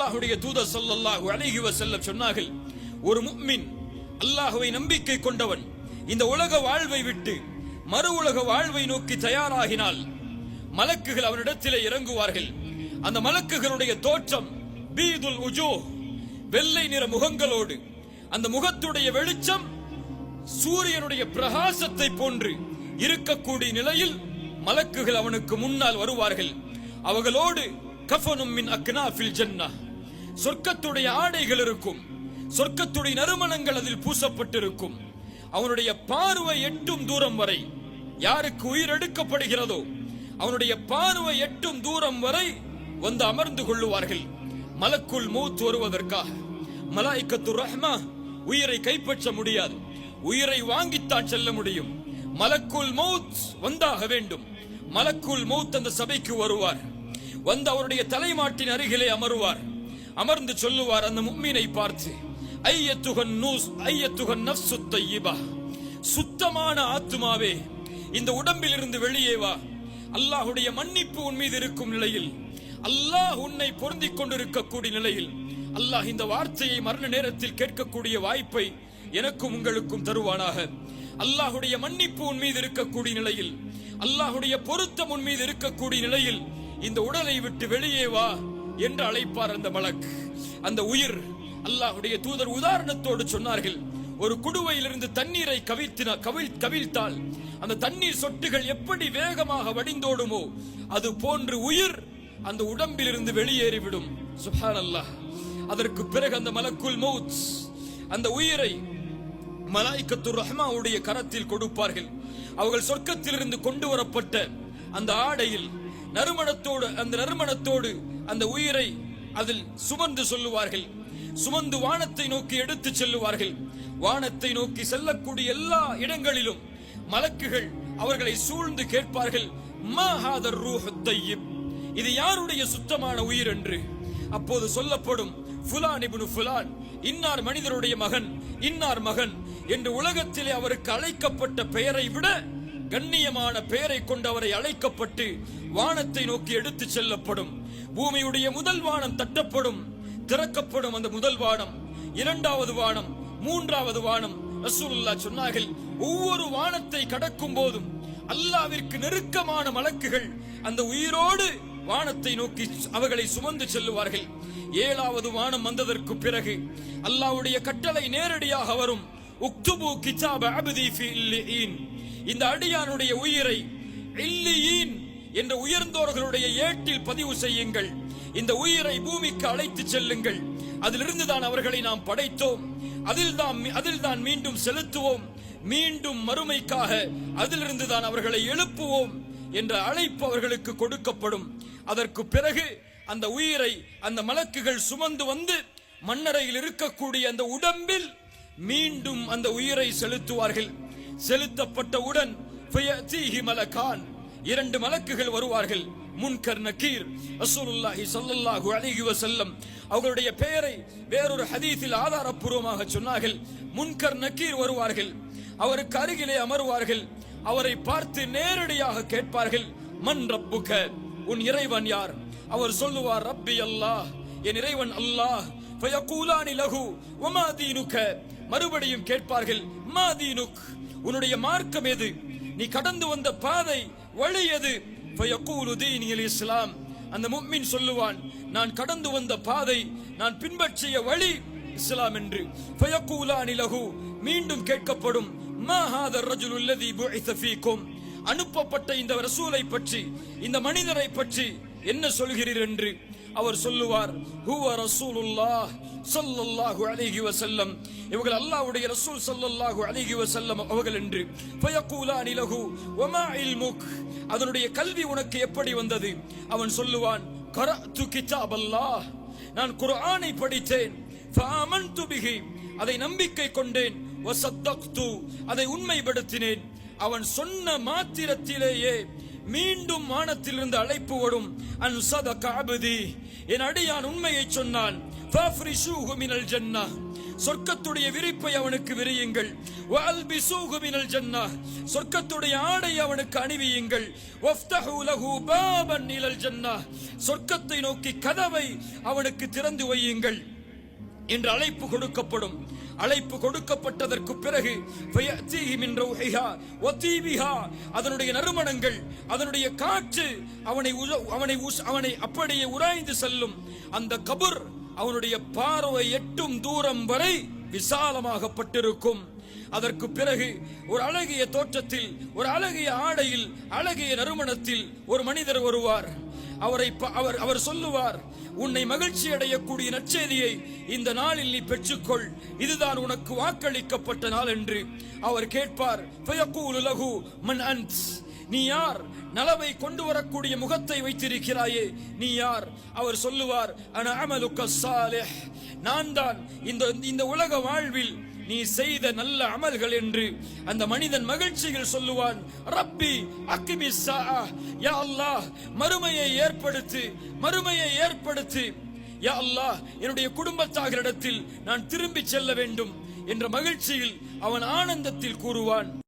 அல்லாஹுடைய தூதர் சொல்லல்லாஹு அலைஹி வஸல்லம் சொன்னார்கள் ஒரு முக்மின் அல்லாஹுவை நம்பிக்கை கொண்டவன் இந்த உலக வாழ்வை விட்டு மறு உலக வாழ்வை நோக்கி தயாராகினால் மலக்குகள் அவனிடத்திலே இறங்குவார்கள். அந்த மலக்குகளுடைய தோற்றம் பீதுல் உஜோ வெள்ளை நிற முகங்களோடு அந்த முகத்துடைய வெளிச்சம் சூரியனுடைய பிரகாசத்தை போன்று இருக்கக்கூடிய நிலையில் மலக்குகள் அவனுக்கு முன்னால் வருவார்கள். அவர்களோடு கஃபனும் மின் அக்னாஃபில் ஜன்னா சொர்க்கத்துடைய ஆடைகள் இருக்கும். சொர்க்கத்துடைய நறுமணங்கள் அதில் பூசப்பட்டிருக்கும். அவனுடைய பார்வை எட்டும் தூரம் வரை யாருக்கு உயிர் எடுக்கப்படுகிறதோ அவனுடைய பார்வை எட்டும் தூரம் வரை வந்து அமர்ந்து கொள்ளுவார்கள். மலக்குள் மூத்து வருவதற்காக. மலாய்க்கத்து ரஹ்மா உயிரை கைப்பற்ற முடியாது. உயிரை வாங்கித்தான் செல்ல முடியும். மலக்குள் மௌத் வந்தாக வேண்டும். மலக்குள் மௌத் அந்த சபைக்கு வருவார். வந்து அவருடைய தலைமாட்டின் அருகிலே அமருவார். அமர்ந்து சொல்லுவார் அந்த மும்மீனை பார்த்து ஐயத்துகன் நூஸ் ஐயத்துகன் நஃப்சு தையிபா. சுத்தமான ஆத்துமாவே இந்த உடம்பில் இருந்து வெளியே வா. அல்லாஹுடைய மன்னிப்பு உன் மீது இருக்கும் நிலையில் அல்லாஹ் உன்னை பொருந்திக் கொண்டிருக்கக்கூடிய நிலையில் அல்லாஹ் இந்த வார்த்தையை மரண நேரத்தில் கேட்கக்கூடிய வாய்ப்பை எனக்கும் உங்களுக்கும் தருவானாக. அல்லாஹுடைய மன்னிப்பு உன் மீது இருக்கக்கூடிய நிலையில் அல்லாஹுடைய பொருத்தம் உன் மீது இருக்கக்கூடிய நிலையில் இந்த உடலை விட்டு வெளியே வா. என்று அழைப்பார் அந்த மலக். அந்த உயிர் அல்லாஹுடைய தூதர் உதாரணத்தோடு சொன்னார்கள் ஒரு குடுவையிலிருந்து தண்ணீரை கவிழ்த்தின கவிழ் கவிழ்த்தால் அந்த தண்ணீர் சொட்டுகள் எப்படி வேகமாக வடிந்தோடுமோ அது போன்று உயிர் அந்த உடம்பிலிருந்து வெளியேறிவிடும். சுஹான் அல்லாஹ் அதற்கு பிறகு அந்த மலக்குல் மௌத் அந்த உயிரை மலாய்க்கத்து ரஹ்மாவுடைய கரத்தில் கொடுப்பார்கள். அவர்கள் சொர்க்கத்திலிருந்து கொண்டு வரப்பட்ட அந்த ஆடையில் நறுமணத்தோடு அந்த நறுமணத்தோடு அந்த உயிரை அதில் சுமந்து சொல்லுவார்கள். சுமந்து வானத்தை நோக்கி எடுத்துச் செல்லுவார்கள். வானத்தை நோக்கி செல்லக்கூடிய எல்லா இடங்களிலும் மலக்குகள் அவர்களை சூழ்ந்து கேட்பார்கள். இது யாருடைய சுத்தமான உயிர் என்று. அப்போது சொல்லப்படும் ஃபுலான் இப்னு ஃபுலான் இன்னார் மனிதருடைய மகன் இன்னார் மகன் என்று உலகத்திலே அவருக்கு அழைக்கப்பட்ட பெயரை விட கண்ணியமான பெயரை கொண்டு அவரை அழைக்கப்பட்டு வானத்தை நோக்கி எடுத்துச் செல்லப்படும். பூமியுடைய முதல் வானம் தட்டப்படும் திறக்கப்படும் அந்த முதல் வானம். இரண்டாவது வானம் மூன்றாவது வானம். ரசூலுல்லா சொன்னார்கள் ஒவ்வொரு வானத்தை கடக்கும் போதும் அல்லாவிற்கு நெருக்கமான மலக்குகள் அந்த உயிரோடு வானத்தை நோக்கி அவர்களை சுமந்து செல்லுவார்கள். ஏழாவது வானம் வந்ததற்கு பிறகு அல்லாவுடைய கட்டளை நேரடியாக வரும். உக்துபு கிதாப் அபதி ஃபி இல்லியின் இந்த அடியானுடைய உயிரை இல்லியின் என்று உயர்ந்தோர்களுடைய ஏட்டில் பதிவு செய்யுங்கள். இந்த உயிரை பூமிக்கு அழைத்து செல்லுங்கள். அதிலிருந்து தான் அவர்களை நாம் படைத்தோம். அதில் தான் அதில் தான் மீண்டும் செலுத்துவோம். மீண்டும் மறுமைக்காக அதிலிருந்து தான் அவர்களை எழுப்புவோம் என்ற அழைப்பு அவர்களுக்கு கொடுக்கப்படும். அதற்கு பிறகு அந்த உயிரை அந்த மலக்குகள் சுமந்து வந்து மண்ணறையில் இருக்கக்கூடிய அந்த உடம்பில் மீண்டும் அந்த உயிரை செலுத்துவார்கள். செலுத்தப்பட்டவுடன் மலகான் இரண்டு மலக்குகள் வருவார்கள். முன்கர் நக்கீர் ரசூலுல்லாஹி சல்லல்லாஹு அலைஹி வஸல்லம். அவர்களுடைய பெயரை வேறொரு ஹதீஸில் ஆதாரப்பூர்வமாக சொன்னார்கள். முன்கர் நக்கீர் வருவார்கள். அவருக்கு அருகிலே அமருவார்கள். அவரை பார்த்து நேரடியாக கேட்பார்கள். மன் ரப்புக உன் இறைவன் யார்? அவர் சொல்லுவார் ரப்பி அல்லாஹ் என் இறைவன் அல்லாஹ். ஃபயகூலானி லஹு வமா தீனுக மறுபடியும் கேட்பார்கள் மா தீனுக் உன்னுடைய மார்க்கம் எது? நீ கடந்து வந்த பாதை வழி எது? இஸ்லாம். அந்த முக்மின் சொல்லுவான் நான் கடந்து வந்த பாதை நான் பின்பற்றிய வழி இஸ்லாம் என்று. ஃபயகூலானி மீண்டும் கேட்கப்படும் அனுப்பப்பட்ட இந்த ரசூலை பற்றி இந்த மனிதரை பற்றி என்ன சொல்கிறீர் என்று? அவர் சொல்லுவார் ஹுவ ரசூலுல்லாஹ் ஸல்லல்லாஹு அலைஹி வஸல்லம். இவர்கள் அல்லாஹ்வுடைய ரசூல் ஸல்லல்லாஹு அலைஹி வஸல்லம் அவர்கள் என்று ஃபயகூலானி லஹு வமா இல்முக்? அதனுடைய கல்வி உனக்கு எப்படி வந்தது? அவன் சொல்லுவான் கரஅத்து கிதாப் அல்லாஹ் நான் குர்ஆனை படித்தேன் ஃபஆமன்து பிஹி அதை நம்பிக்கை கொண்டேன் வசத்தக்து அதை உண்மைப்படுத்தினேன். அவன் சொன்ன மாத்திரத்திலேயே மீண்டும் வானத்திலிருந்து அழைப்பு வரும் அன் சத காபதி என் அடியான் உண்மையை சொன்னான். ஃபஃப்ரிஷூஹு சொர்க்கத்துடைய விரிப்பை அவனுக்கு விரியுங்கள். வஅல்பிசூஹு சொர்க்கத்துடைய ஆடை அவனுக்கு அணிவியுங்கள். வஃப்தஹு சொர்க்கத்தை நோக்கி கதவை அவனுக்கு திறந்து வையுங்கள். என்று அழைப்பு கொடுக்கப்படும். அழைப்பு கொடுக்கப்பட்டதற்கு பிறகு அதனுடைய நறுமணங்கள் அதனுடைய காற்று அவனை அவனை உஸ்- அவனை அப்படியே உராய்ந்து செல்லும். அந்த கபுர் அவனுடைய பார்வை எட்டும் தூரம் வரை விசாலமாகப்பட்டிருக்கும். அதற்கு பிறகு ஒரு அழகிய தோற்றத்தில் ஒரு அழகிய ஆடையில் அழகிய நறுமணத்தில் ஒரு மனிதர் வருவார். அவரை ப- அவர் அவர் சொல்லுவார் உன்னை மகிழ்ச்சி அடையக்கூடிய நற்செய்தியை இந்த நாளில் நீ பெற்றுக்கொள். இதுதான் உனக்கு வாக்களிக்கப்பட்ட நாள் என்று அவர் கேட்பார். "ஃபயக்கூலு மன் அன்ஸ். நீ யார்? நலவை கொண்டு வரக்கூடிய முகத்தை வைத்திருக்கிறாயே நீ யார்? அவர் சொல்லுவார். அன அமலுக்க சாலிஹ். நான் தான். இந்த இந்த உலக வாழ்வில் நீ செய்த நல்ல அமல்கள் என்று அந்த மனிதன் மகிழ்ச்சியில் சொல்லுவான். ரப்பி அக்கிமி யா அல்லாஹ் மறுமையை ஏற்படுத்து மறுமையை ஏற்படுத்து. யா அல்லாஹ் என்னுடைய குடும்பத்தாரிடத்தில் நான் திரும்பி செல்ல வேண்டும் என்ற மகிழ்ச்சியில் அவன் ஆனந்தத்தில் கூறுவான்.